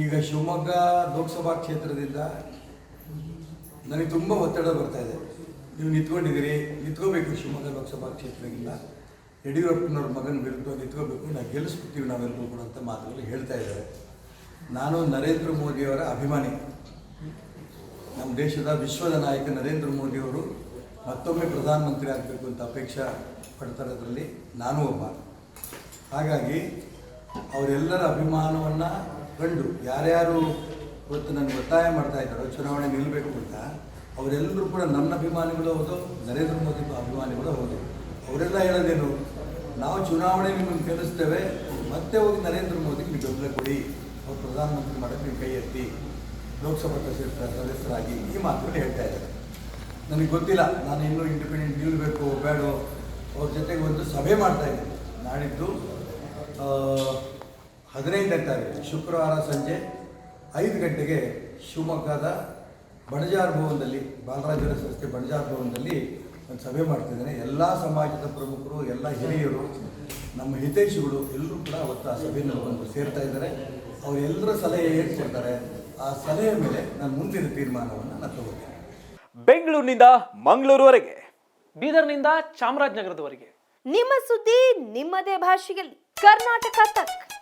ಈಗ ಶಿವಮೊಗ್ಗ ಲೋಕಸಭಾ ಕ್ಷೇತ್ರದಿಂದ ನನಗೆ ತುಂಬ ಒತ್ತಡ ಬರ್ತಾ ಇದೆ. ನೀವು ನಿಂತ್ಕೊಂಡಿದ್ದೀರಿ, ನಿಂತ್ಕೋಬೇಕು ಶಿವಮೊಗ್ಗ ಲೋಕಸಭಾ ಕ್ಷೇತ್ರದಿಂದ. ಯಡಿಯೂರಪ್ಪನವ್ರ ಮಗನ ವಿರುದ್ಧ ನಿಂತ್ಕೋಬೇಕು, ನಾವು ಗೆಲ್ಲಿಸ್ಬಿಡ್ತೀವಿ ನಾವೆಲ್ಲರೂ ಕೂಡ ಅಂತ ಮಾತುಗಳು ಹೇಳ್ತಾ ಇದ್ದಾರೆ. ನಾನು ನರೇಂದ್ರ ಮೋದಿಯವರ ಅಭಿಮಾನಿ. ನಮ್ಮ ದೇಶದ ವಿಶ್ವದ ನಾಯಕ ನರೇಂದ್ರ ಮೋದಿಯವರು ಮತ್ತೊಮ್ಮೆ ಪ್ರಧಾನಮಂತ್ರಿ ಆಗಬೇಕು ಅಂತ ಅಪೇಕ್ಷೆ ಪಡ್ತಾರೋದ್ರಲ್ಲಿ ನಾನು ಒಬ್ಬ. ಹಾಗಾಗಿ ಅವರೆಲ್ಲರ ಅಭಿಮಾನವನ್ನು ಕಂಡು ಯಾರ್ಯಾರು ಇವತ್ತು ನನಗೆ ಒತ್ತಾಯ ಮಾಡ್ತಾ ಇದ್ದಾರೋ, ಚುನಾವಣೆ ನಿಲ್ಲಬೇಕು ಅಂತ, ಅವರೆಲ್ಲರೂ ಕೂಡ ನನ್ನ ಅಭಿಮಾನಿಗಳು ಹೌದು, ನರೇಂದ್ರ ಮೋದಿ ಅಭಿಮಾನಿಗಳು ಹೌದು. ಅವರೆಲ್ಲ ಹೇಳೋದೇನು, ನಾವು ಚುನಾವಣೆ ನಿಮ್ಮನ್ನು ಗೆಲ್ಲಿಸ್ತೇವೆ, ಮತ್ತೆ ಹೋಗಿ ನರೇಂದ್ರ ಮೋದಿಗೆ ನೀವು ಬೆಂಬಲ ಕೊಡಿ, ಅವ್ರು ಪ್ರಧಾನಮಂತ್ರಿ ಮಾಡೋಕ್ಕೆ ನೀವು ಕೈ ಎತ್ತಿ, ಲೋಕಸಭಾ ಸದಸ್ಯರ ಸದಸ್ಯರಾಗಿ ಈ ಮಾತುಗಳು ಹೇಳ್ತಾ ಇದ್ದಾರೆ. ನನಗೆ ಗೊತ್ತಿಲ್ಲ, ನಾನು ಇನ್ನೂ ಇಂಡಿಪೆಂಡೆಂಟ್ ನಿಲ್ಲಬೇಕು ಬೇಡೋ, ಅವ್ರ ಜೊತೆಗೆ ಒಂದು ಸಭೆ ಮಾಡ್ತಾ ಇದ್ದೀನಿ. ನಾಡಿದ್ದು ಹದಿನೈದನೇ ತಾರೀಕು ಶುಕ್ರವಾರ ಸಂಜೆ ಐದು ಗಂಟೆಗೆ ಶಿವಮೊಗ್ಗದ ಬಣಜಾರ್ ಭವನದಲ್ಲಿ ಬಾಲರಾಜರ ಸಂಸ್ಥೆ ಬಣಜಾರ್ ಭವನದಲ್ಲಿ ಒಂದು ಸಭೆ ಮಾಡ್ತಿದ್ದೇನೆ. ಎಲ್ಲ ಸಮಾಜದ ಪ್ರಮುಖರು ಎಲ್ಲ ಹಿರಿಯರು ನಮ್ಮ ಹಿತೈಷಿಗಳು ಎಲ್ಲರೂ ಕೂಡ ಅವತ್ತು ಆ ಸಭೆಯಲ್ಲಿ ಬಂದು ಸೇರ್ತಾ ಇದ್ದಾರೆ. ಅವರೆಲ್ಲರ ಸಲಹೆ ಹೇಳ್ಕೊಡ್ತಾರೆ ಆ ಸಲಹೆಯ ಮೇಲೆ ನಾನು ಮುಂದಿನ ತೀರ್ಮಾನವನ್ನು ನಾನು ತಗೋತೀನಿ. ಬೆಂಗಳೂರಿನಿಂದ ಮಂಗಳೂರುವರೆಗೆ ಬೀದರ್ನಿಂದ ಚಾಮರಾಜನಗರದವರೆಗೆ. ನಿಮ್ಮ ಸುದ್ದಿ ನಿಮ್ಮದೇ ಭಾಷೆಯಲ್ಲಿ. ಕರ್ನಾಟಕ ತಕ್.